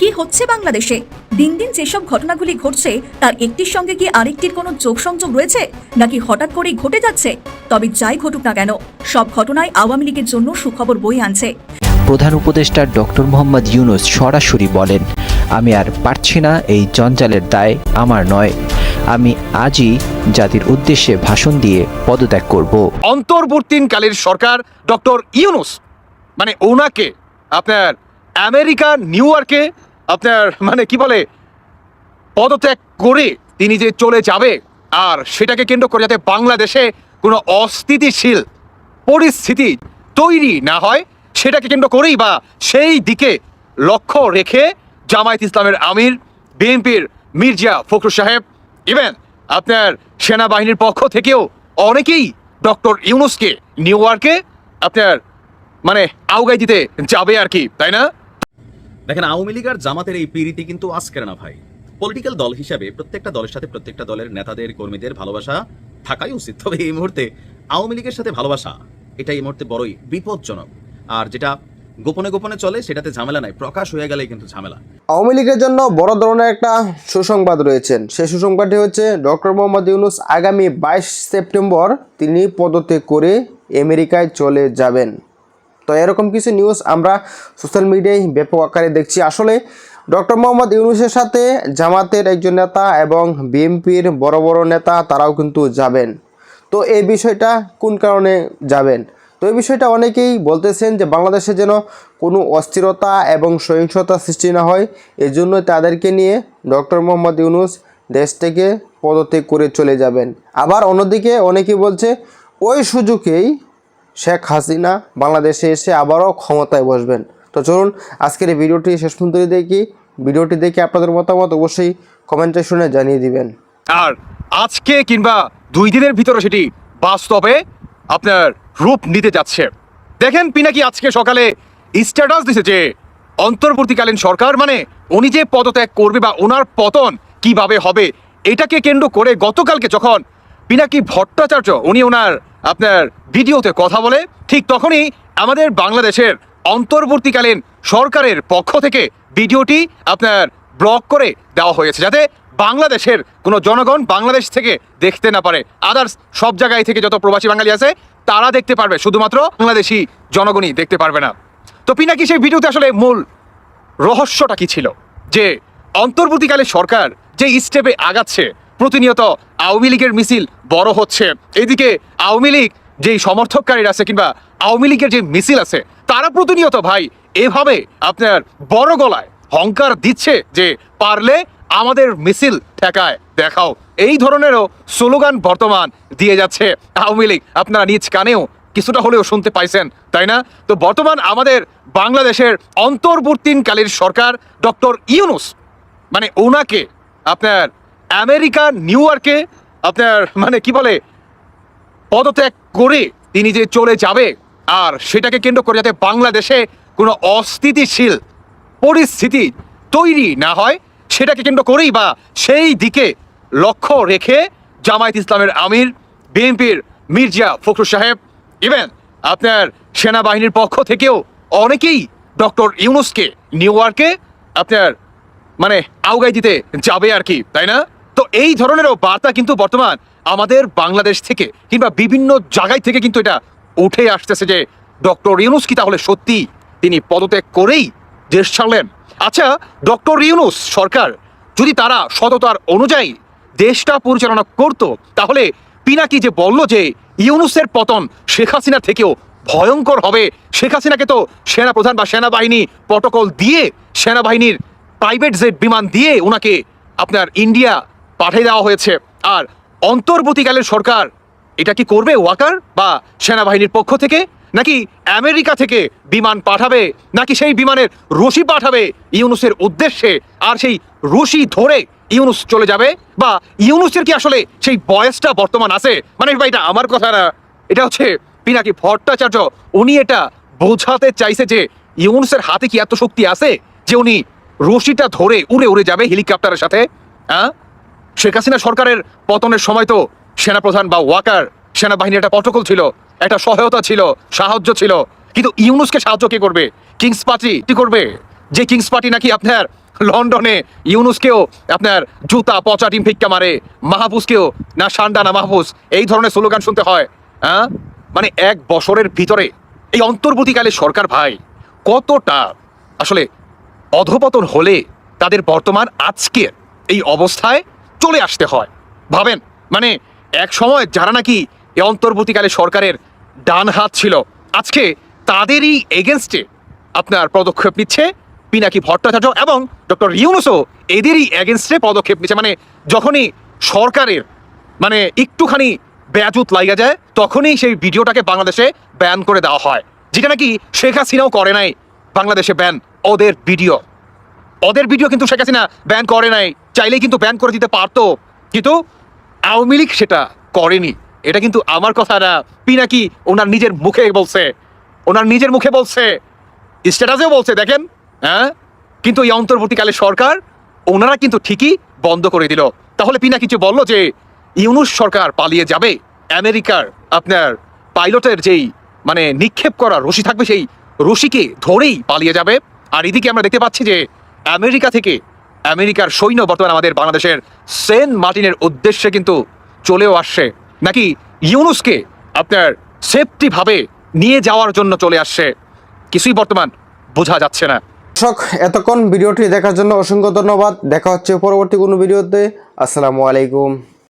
কি হচ্ছে বাংলাদেশে? দিন দিন যেসব ঘটনাগুলি ঘটছে তার একটির সঙ্গে কি আরেকটির কোনো যোগ সংযোগ রয়েছে? নাকি হঠাৎ করেই ঘটে যাচ্ছে? তবে যাই ঘটুক না কেন সব ঘটনায় আওয়ামী লীগের জন্য সুখবর বই আনছে। প্রধান উপদেষ্টা ডক্টর মোহাম্মদ ইউনুস সরাসরি বলেন আমি আর পারছি না এই জঞ্জালের দায় আমার নয়। আমি আজই জাতির উদ্দেশ্যে ভাষণ দিয়ে পদত্যাগ করব। অন্তর্বর্তীকালের সরকার ডক্টর ইউনুস মানে ওনাকে আপনার আমেরিকা নিউ ইয়র্কে আপনার মানে কি বলে? পদত্যাগ করে তিনি যে চলে যাবে, আর সেটাকে কেন্দ্র করে যাতে বাংলাদেশে কোনো অস্থিতিশীল পরিস্থিতি তৈরি না হয়, সেটাকে কেন্দ্র করেই বা সেই দিকে লক্ষ্য রেখে জামায়াত ইসলামের আমির, বিএনপির মির্জা ফখরুল সাহেব ইভেন আপনার সেনাবাহিনীর পক্ষ থেকেও অনেকেই ডক্টর ইউনুসকে, নিউ ইয়র্কে আপনার মানে আউগাই দিতে যাবে আর কি, তাই না? দেখেন, আওয়ামী লীগ আর জামাতের এই পিরিতি কিন্তু আজকের না ভাই। পলিটিক্যাল দল হিসাবে প্রত্যেকটা দলের সাথে প্রত্যেকটা দলের নেতাদের, কর্মীদের ভালোবাসা থাকাই উচিত। তবে এই মুহূর্তে আওয়ামী লীগের সাথে ভালোবাসা এটা এই মুহূর্তে বড়ই বিপজ্জনক। আর যেটা গোপনে গোপনে চলে, সেটাতে ঝামেলা নাই। প্রকাশ হয়ে গেলে কিন্তু ঝামেলা। আওয়ামী লীগের জন্য বড় ধরনের একটা সুসংবাদ রয়েছেন। সেই সুসংবাদটি হচ্ছে, ডক্টর মোহাম্মদ ইউনুস আগামী বাইশ সেপ্টেম্বর তিনি পদত্যাগ করে আমেরিকায় চলে যাবেন। তো এরকম কিছু নিউজ আমরা সোশ্যাল মিডিয়ায় ব্যাপক আকারে দেখছি। আসলে ডক্টর মোহাম্মদ ইউনুসের সাথে জামাতের একজন নেতা এবং বিএনপির বড় বড় নেতা, তারাও কিন্তু যাবেন। তো এই বিষয়টা কোন কারণে যাবেন? তো এই বিষয়টা অনেকেই বলতেছেন যে বাংলাদেশে যেন কোনো অস্থিরতা এবং সহিংসতা সৃষ্টি না হয় এই জন্য তাদেরকে নিয়ে ডক্টর মোহাম্মদ ইউনুস দেশ থেকে পদত্যাগ করে চলে যাবেন। আবার অন্যদিকে অনেকেই বলছে, ওই সুযোগেই শেখ হাসিনা বাংলাদেশে এসে আবারও ক্ষমতায় বসবেন। তো চলুন, আজকের এই ভিডিওটি শেষ পর্যন্ত দেখি। ভিডিওটি দেখে আপনাদের মতামত অবশ্যই কমেন্টে শুনে জানিয়ে দিবেন। আর আজকে কিংবা দুই দিনের ভিতরে সেটি বাস্তবে আপনার রূপ নিতে যাচ্ছে। দেখেন পিনাকি আজকে সকালে স্ট্যাটাস দিছে যে অন্তর্বর্তীকালীন সরকার মানে উনি যে পদত্যাগ করবে বা ওনার পতন কীভাবে হবে, এটাকে কেন্দ্র করে গতকালকে যখন পিনাকি ভট্টাচার্য, উনি ওনার আপনার ভিডিওতে কথা বলে, ঠিক তখনই আমাদের বাংলাদেশের অন্তর্বর্তীকালীন সরকারের পক্ষ থেকে ভিডিওটি আপনার ব্লক করে দেওয়া হয়েছে, যাতে বাংলাদেশের কোনো জনগণ বাংলাদেশ থেকে দেখতে না পারে। আদার্স সব জায়গায় থেকে যত প্রবাসী বাঙালি আছে, তারা দেখতে পারবে, শুধুমাত্র বাংলাদেশি জনগণই দেখতে পারবে না। তো পিনাকি, সেই ভিডিওতে আসলে মূল রহস্যটা কি ছিল? যে অন্তর্বর্তীকালে সরকার যে স্টেপে আগাচ্ছে প্রতিনিয়ত আওয়ামী লীগের মিছিল বড় হচ্ছে। এদিকে আওয়ামী লীগ যেই সমর্থককারীরা আছে কিংবা আওয়ামী লীগের যে মিছিল আছে, তারা প্রতিনিয়ত ভাই এভাবে আপনার বড় গলায় হংকার দিচ্ছে যে পারলে আমাদের মিছিল ঠেকায় দেখাও। এই ধরনেরও স্লোগান বর্তমান দিয়ে যাচ্ছে আওয়ামী লীগ। আপনারা নিজ কানেও কিছুটা হলেও শুনতে পাইছেন, তাই না? তো বর্তমান আমাদের বাংলাদেশের অন্তর্বর্তীকালীন সরকার ডক্টর ইউনুস মানে ওনাকে আপনার আমেরিকা, নিউ ইয়র্কে আপনার মানে কি বলে, পদত্যাগ করে তিনি যে চলে যাবে, আর সেটাকে কেন্দ্র করে যাতে বাংলাদেশে কোনো অস্থিতিশীল পরিস্থিতি তৈরি না হয়, সেটাকে কেন্দ্র করেই বা সেই দিকে লক্ষ্য রেখে জামায়াত ইসলামের আমির, বিএনপির মির্জা ফখরুল সাহেব ইভেন আপনার সেনাবাহিনীর পক্ষ থেকেও অনেকেই ডক্টর ইউনুসকে নিউ ইয়র্কে আপনার মানে আউগাই দিতে যাবে আর কি, তাই না? তো এই ধরনেরও বার্তা কিন্তু বর্তমান আমাদের বাংলাদেশ থেকে কিংবা বিভিন্ন জায়গায় থেকে কিন্তু এটা উঠে আসতেছে যে ডক্টর ইউনুস কি তাহলে সত্যি তিনি পদত্যাগ করেই দেশ ছাড়লেন? আচ্ছা ডক্টর ইউনুস সরকার যদি তারা সততার অনুযায়ী দেশটা পরিচালনা করত, তাহলে পিনাকি যে বলল যে ইউনুসের পতন শেখ হাসিনা থেকেও ভয়ঙ্কর হবে, শেখ হাসিনাকে তো সেনাপ্রধান বা সেনাবাহিনী প্রটোকল দিয়ে সেনাবাহিনীর প্রাইভেট জেট বিমান দিয়ে ওনাকে আপনার ইন্ডিয়া পাঠিয়ে দেওয়া হয়েছে। আর অন্তর্বর্তীকালের সরকার এটা কি করবে, ওয়াকার বা সেনাবাহিনীর পক্ষ থেকে? নাকি আমেরিকা থেকে বিমান পাঠাবে? নাকি সেই বিমানের রশি পাঠাবে ইউনুসের উদ্দেশ্যে? আর সেই রশি ধরে ইউনুস চলে যাবে? বা ইউনুসের কি আসলে সেই বয়সটা বর্তমান আছে? মানে ভাই, এটা আমার কথা না। এটা হচ্ছে পিনাকি ভট্টাচার্য, উনি এটা বোঝাতে চাইছে যে ইউনুসের হাতে কি এত শক্তি আছে যে উনি রশিটা ধরে উড়ে উড়ে যাবে হেলিকপ্টারের সাথে? হ্যাঁ? শেখ হাসিনা সরকারের পতনের সময় তো সেনাপ্রধান বা ওয়াকার সেনাবাহিনীর একটা প্রটোকল ছিল, একটা সহায়তা ছিল, সাহায্য ছিল। কিন্তু ইউনুসকে সাহায্য কে করবে? কিংস পার্টি কি করবে? যে কিংস পার্টি নাকি আপনার লন্ডনে ইউনুসকেও আপনার জুতা, পচা টিম ফিক্কা মারে, মাহফুজকেও, না সান্ডা, না মাহফুজ, এই ধরনের স্লোগান শুনতে হয় হ্যাঁ মানে এক বছরের ভিতরে। এই অন্তর্বর্তীকালে সরকার ভাই, কতটা আসলে অধপতন হলে তাদের বর্তমান আজকের এই অবস্থায় চলে আসতে হয়। ভাবেন? মানে এক সময় যারা নাকি এই অন্তর্বর্তীকালে সরকারের ডান হাত ছিল, আজকে তাদেরই এগেনস্টে আপনার পদক্ষেপ নিচ্ছে পিনাকি ভট্টাচার্য এবং ডক্টর ইউনুসও এদেরই এগেনস্টে পদক্ষেপ নিচ্ছে। মানে যখনই সরকারের মানে একটুখানি ব্যাজুত লাগা যায়, তখনই সেই ভিডিওটাকে বাংলাদেশে ব্যান করে দেওয়া হয়। যেটা নাকি শেখ হাসিনাও করে নাই বাংলাদেশে ব্যান। ওদের ভিডিও। ওদের ভিডিও কিন্তু শেখ হাসিনা ব্যান করে নাই। চাইলেই কিন্তু ব্যান করে দিতে পারতো। কিন্তু আওয়ামী লীগ সেটা করেনি। এটা কিন্তু আমার কথা না। পিনাকি ওনার নিজের মুখে বলছে। ওনার নিজের মুখে বলছে। স্ট্যাটাসেও বলছে, দেখেন হ্যাঁ? কিন্তু এই অন্তর্বর্তীকালে সরকার ওনারা কিন্তু ঠিকই বন্ধ করে দিল। তাহলে পিনা কিছু বলল যে ইউনুস সরকার পালিয়ে যাবে? আমেরিকার আপনার পাইলটের যেই মানে নিক্ষেপ করা রশি থাকবে, সেই রশিকে ধরেই পালিয়ে যাবে। আর এদিকে আমরা দেখতে পাচ্ছি যে আমেরিকা থেকে আমেরিকার সৈন্য বর্তমানে আমাদের বাংলাদেশের সেন্ট মার্টিনের উদ্দেশ্যে কিন্তু চলেও আসছে। নাকি ইউনুসকে আপনার সেফটিভাবে নিয়ে যাওয়ার জন্য চলে আসছে, কিছুই বর্তমান বোঝা যাচ্ছে না। দর্শক, এতক্ষণ ভিডিওটি দেখার জন্য অসংখ্য ধন্যবাদ। দেখা হচ্ছে পরবর্তী কোনো ভিডিওতে। আসসালামু আলাইকুম।